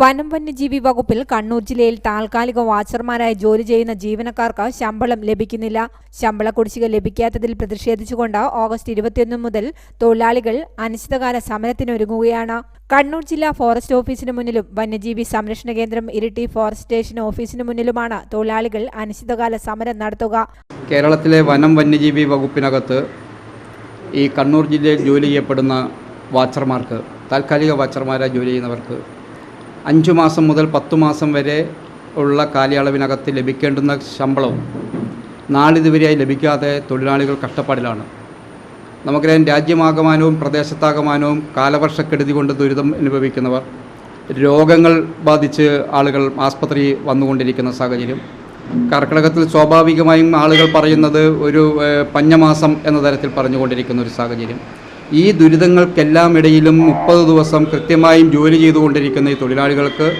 വനം വന്യജീവി വകുപ്പിൽ കണ്ണൂർ ജില്ലയിൽ താൽക്കാലിക വാച്ചർമാരായി ജോലി ചെയ്യുന്ന ജീവനക്കാർക്ക് ശമ്പളം ലഭിക്കുന്നില്ല. ശമ്പള കുടിശ്ശിക ലഭിക്കാത്തതിൽ പ്രതിഷേധിച്ചുകൊണ്ട് ഓഗസ്റ്റ് ഇരുപത്തിയൊന്ന് മുതൽ തൊഴിലാളികൾ അനിശ്ചിതകാല സമരത്തിനൊരുങ്ങുകയാണ്. കണ്ണൂർ ജില്ലാ ഫോറസ്റ്റ് ഓഫീസിന് മുന്നിലും വന്യജീവി സംരക്ഷണ കേന്ദ്രം ഇരിട്ടി ഫോറസ്റ്റ് സ്റ്റേഷൻ ഓഫീസിന് മുന്നിലുമാണ് തൊഴിലാളികൾ അനിശ്ചിതകാല സമരം നടത്തുക. കേരളത്തിലെ വനം വന്യജീവി വകുപ്പിനകത്ത് ഈ കണ്ണൂർ ജില്ലയിൽ ജോലി ചെയ്യപ്പെടുന്ന വാച്ചർമാർക്ക് താൽക്കാലിക വാച്ചർമാരായി ജോലി ചെയ്യുന്നവർക്ക് അഞ്ചു മാസം മുതൽ പത്തു മാസം വരെ ഉള്ള കാലയളവിനകത്ത് ലഭിക്കേണ്ടുന്ന ശമ്പളവും നാളിതുവരെയായി ലഭിക്കാതെ തൊഴിലാളികൾ കഷ്ടപ്പാടിലാണ്. നമുക്കറിയാം രാജ്യമാകമാനവും പ്രദേശത്താകമാനവും കാലവർഷക്കെടുതി കൊണ്ട് ദുരിതം അനുഭവിക്കുന്നവർ രോഗങ്ങൾ ബാധിച്ച് ആളുകൾ ആസ്പത്രി വന്നുകൊണ്ടിരിക്കുന്ന സാഹചര്യം. കർക്കിടകത്തിൽ സ്വാഭാവികമായും ആളുകൾ പറയുന്നത് ഒരു പഞ്ഞമാസം എന്ന തരത്തിൽ പറഞ്ഞുകൊണ്ടിരിക്കുന്ന ഒരു സാഹചര്യം. ഈ ദുരിതങ്ങൾക്കെല്ലാം ഇടയിലും മുപ്പത് ദിവസം കൃത്യമായും ജോലി ചെയ്തുകൊണ്ടിരിക്കുന്ന ഈ തൊഴിലാളികൾക്ക്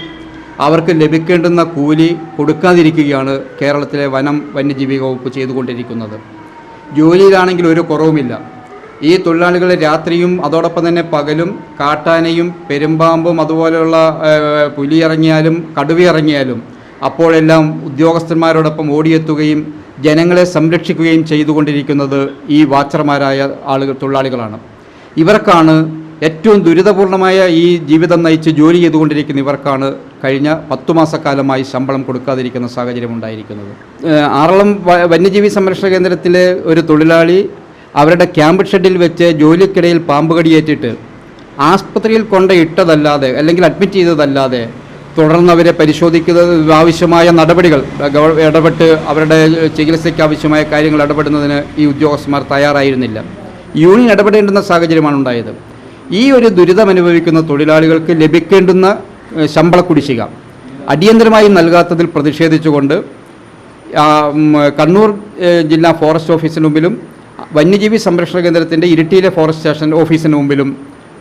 അവർക്ക് ലഭിക്കേണ്ടുന്ന കൂലി കൊടുക്കാതിരിക്കുകയാണ് കേരളത്തിലെ വനം വന്യജീവി വകുപ്പ് ചെയ്തുകൊണ്ടിരിക്കുന്നത്. ജോലിയിലാണെങ്കിൽ ഒരു കുറവുമില്ല. ഈ തൊഴിലാളികൾ രാത്രിയും അതോടൊപ്പം തന്നെ പകലും കാട്ടാനയും പെരുമ്പാമ്പും അതുപോലെയുള്ള പുലി ഇറങ്ങിയാലും കടുവ ഇറങ്ങിയാലും അപ്പോഴെല്ലാം ഉദ്യോഗസ്ഥന്മാരോടൊപ്പം ഓടിയെത്തുകയും ജനങ്ങളെ സംരക്ഷിക്കുകയും ചെയ്തുകൊണ്ടിരിക്കുന്നത് ഈ വാച്ചർമാരായ ആളുകൾ തൊഴിലാളികളാണ്. ഇവർക്കാണ് ഏറ്റവും ദുരിതപൂർണമായ ഈ ജീവിതം നയിച്ച് ജോലി ചെയ്തുകൊണ്ടിരിക്കുന്ന ഇവർക്കാണ് കഴിഞ്ഞ പത്തു മാസക്കാലമായി ശമ്പളം കൊടുക്കാതിരിക്കുന്ന സാഹചര്യം ഉണ്ടായിരിക്കുന്നത്. ആറളം വന്യജീവി സംരക്ഷണ കേന്ദ്രത്തിലെ ഒരു തൊഴിലാളി അവരുടെ ക്യാമ്പ് ഷെഡിൽ വെച്ച് ജോലിക്കിടയിൽ പാമ്പ് കടിയേറ്റിട്ട് ആസ്പത്രിയിൽ കൊണ്ട് ഇട്ടതല്ലാതെ അല്ലെങ്കിൽ അഡ്മിറ്റ് ചെയ്തതല്ലാതെ തുടർന്ന് അവരെ പരിശോധിക്കുന്നത് ആവശ്യമായ നടപടികൾ ഇടപെട്ട് അവരുടെ ചികിത്സയ്ക്ക് ആവശ്യമായ കാര്യങ്ങൾ ഇടപെടുന്നതിന് ഈ ഉദ്യോഗസ്ഥന്മാർ തയ്യാറായിരുന്നില്ല. യൂണിയൻ ഇടപെടേണ്ടുന്ന സാഹചര്യമാണ് ഉണ്ടായത്. ഈ ഒരു ദുരിതം അനുഭവിക്കുന്ന തൊഴിലാളികൾക്ക് ലഭിക്കേണ്ടുന്ന ശമ്പള കുടിശ്ശിക അടിയന്തരമായി നൽകാത്തതിൽ പ്രതിഷേധിച്ചുകൊണ്ട് കണ്ണൂർ ജില്ലാ ഫോറസ്റ്റ് ഓഫീസിന് മുമ്പിലും വന്യജീവി സംരക്ഷണ കേന്ദ്രത്തിന്റെ ഇരിട്ടിയിലെ ഫോറസ്റ്റ് സ്റ്റേഷൻ ഓഫീസിന് മുമ്പിലും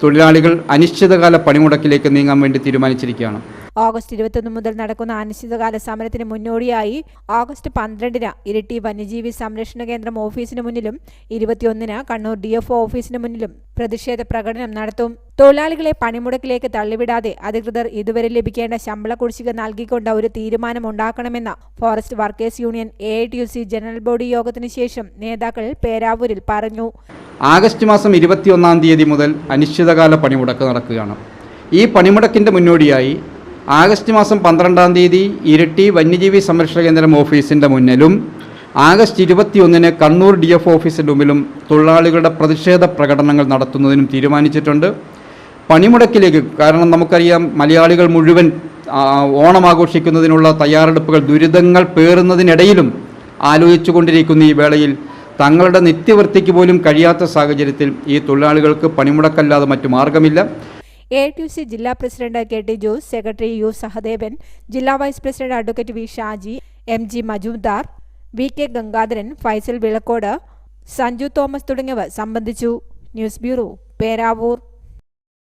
തൊഴിലാളികൾ അനിശ്ചിതകാല പണിമുടക്കിലേക്ക് നീങ്ങാൻ വേണ്ടി തീരുമാനിച്ചിരിക്കുകയാണ്. ഓഗസ്റ്റ് ഇരുപത്തൊന്ന് മുതൽ നടക്കുന്ന അനിശ്ചിതകാല സമരത്തിന് മുന്നോടിയായി ഓഗസ്റ്റ് പന്ത്രണ്ടിന് ഇരിട്ടി വന്യജീവി സംരക്ഷണ കേന്ദ്രം ഓഫീസിന് മുന്നിലും ഇരുപത്തിയൊന്നിന് കണ്ണൂർ ഡി എഫ് ഓഫീസിന് മുന്നിലും പ്രതിഷേധ പ്രകടനം നടത്തും. തൊഴിലാളികളെ പണിമുടക്കിലേക്ക് തള്ളിവിടാതെ അധികൃതർ ഇതുവരെ ലഭിക്കേണ്ട ശമ്പള കുടിശ്ശിക നൽകിക്കൊണ്ട് ഒരു തീരുമാനം ഉണ്ടാക്കണമെന്ന forest workers union A general body യോഗത്തിന് ശേഷം നേതാക്കൾ പേരാവൂരിൽ പറഞ്ഞു. ആഗസ്റ്റ് മാസം ഇരുപത്തിയൊന്നാം തീയതി മുതൽ അനിശ്ചിതകാല പണിമുടക്ക് നടക്കുകയാണ്. ഈ പണിമുടക്കിന്റെ മുന്നോടിയായി ആഗസ്റ്റ് മാസം പന്ത്രണ്ടാം തീയതി ഇരട്ടി വന്യജീവി സംരക്ഷണ കേന്ദ്രം ഓഫീസിന്റെ മുന്നിലും ആഗസ്റ്റ് ഇരുപത്തിയൊന്നിന് കണ്ണൂർ ഡി എഫ് ഓഫീസിന്റെ മുമ്പിലും തൊഴിലാളികളുടെ പ്രതിഷേധ പ്രകടനങ്ങൾ നടത്തുന്നതിനും തീരുമാനിച്ചിട്ടുണ്ട്. പണിമുടക്കിലേക്ക് കാരണം നമുക്കറിയാം മലയാളികൾ മുഴുവൻ ഓണം ആഘോഷിക്കുന്നതിനുള്ള തയ്യാറെടുപ്പുകൾ ദുരിതങ്ങൾ പേറുന്നതിനിടയിലും ആലോചിച്ചുകൊണ്ടിരിക്കുന്ന ഈ വേളയിൽ തങ്ങളുടെ നിത്യവൃത്തിക്ക് പോലും കഴിയാത്ത സാഹചര്യത്തിൽ ഈ തൊഴിലാളികൾക്ക് പണിമുടക്കല്ലാതെ മറ്റു മാർഗമില്ല. എ ടി സി ജില്ലാ president K T Jose secretary U Sahadevan ജില്ലാ vice president advocate V Shaji M G Majumdar V K Gangadharan Faisal Vilakkode Sanju Thomas തുടങ്ങിയവർ സംബന്ധിച്ചു. News bureau Peravoor.